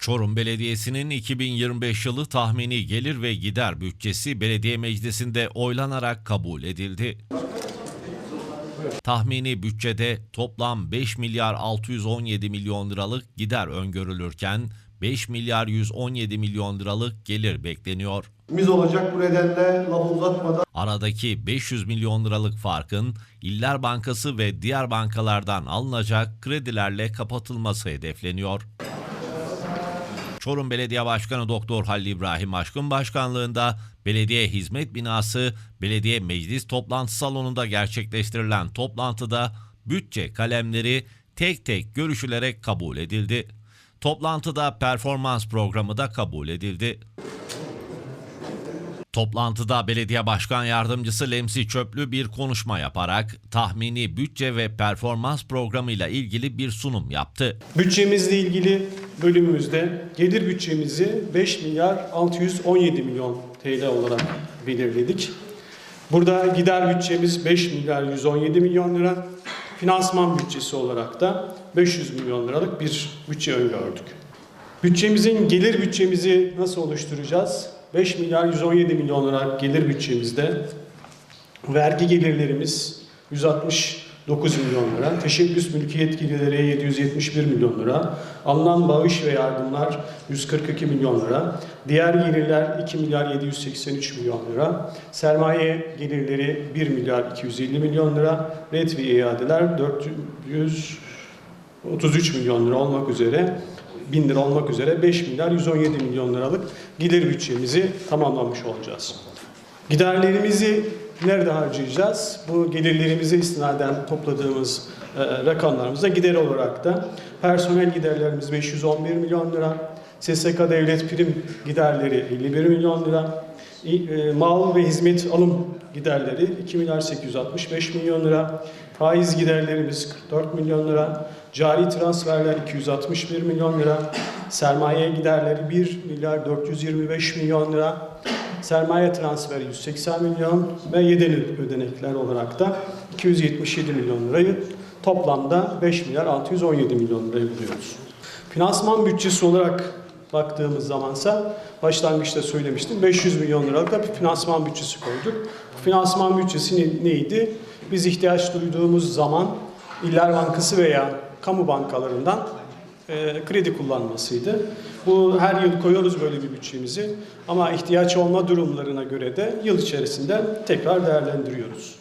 Çorum Belediyesi'nin 2025 yılı tahmini gelir ve gider bütçesi belediye meclisinde oylanarak kabul edildi. Tahmini bütçede toplam 5 milyar 617 milyon liralık gider öngörülürken 5 milyar 117 milyon liralık gelir bekleniyor. Biz olacak bu nedenle lafı uzatmadan Aradaki 500 milyon liralık farkın İller Bankası ve diğer bankalardan alınacak kredilerle kapatılması hedefleniyor. Çorum Belediye Başkanı Doktor Halil İbrahim Aşkın başkanlığında belediye hizmet binası belediye meclis toplantı salonunda gerçekleştirilen toplantıda bütçe kalemleri tek tek görüşülerek kabul edildi. Toplantıda performans programı da kabul edildi. Toplantıda belediye başkan yardımcısı Lemsi Çöplü bir konuşma yaparak tahmini bütçe ve performans programıyla ilgili bir sunum yaptı. Bütçemizle ilgili bölümümüzde gelir bütçemizi 5 milyar 617 milyon TL olarak belirledik. Burada gider bütçemiz 5 milyar 117 milyon lira, finansman bütçesi olarak da 500 milyon liralık bir bütçe öngördük. Bütçemizin gelir bütçemizi nasıl oluşturacağız? 5 milyar 117 milyon lira gelir bütçemizde. Vergi gelirlerimiz 169 milyon lira, teşebbüs mülkiyet gelirleri 771 milyon lira, alınan bağış ve yardımlar 142 milyon lira, diğer gelirler 2 milyar 783 milyon lira, sermaye gelirleri 1 milyar 250 milyon lira, ret ve iadeler 433 milyon lira olmak üzere 1000 lira olmak üzere 5 milyar 117 milyon liralık gelir bütçemizi tamamlamış olacağız. Giderlerimizi nerede harcayacağız? Bu gelirlerimize istinaden topladığımız e, rakamlarımızda gider olarak da personel giderlerimiz 511 milyon lira, SSK devlet prim giderleri 51 milyon lira, mal ve hizmet alım giderleri 2 milyar 865 milyon lira, faiz giderlerimiz 44 milyon lira, cari transferler 261 milyon lira, sermaye giderleri 1 milyar 425 milyon lira, sermaye transferi 180 milyon ve yedek ödenekler olarak da 277 milyon lirayı toplamda 5 milyar 617 milyon lirayı buluyoruz. Finansman bütçesi olarak baktığımız zamansa başlangıçta söylemiştim 500 milyon liralık da bir finansman bütçesi koyduk. Bu finansman bütçesi ne- neydi? Biz ihtiyaç duyduğumuz zaman İller Bankası veya kamu bankalarından e, kredi kullanmasıydı. Bu her yıl koyuyoruz böyle bir bütçemizi ama ihtiyaç olma durumlarına göre de yıl içerisinde tekrar değerlendiriyoruz.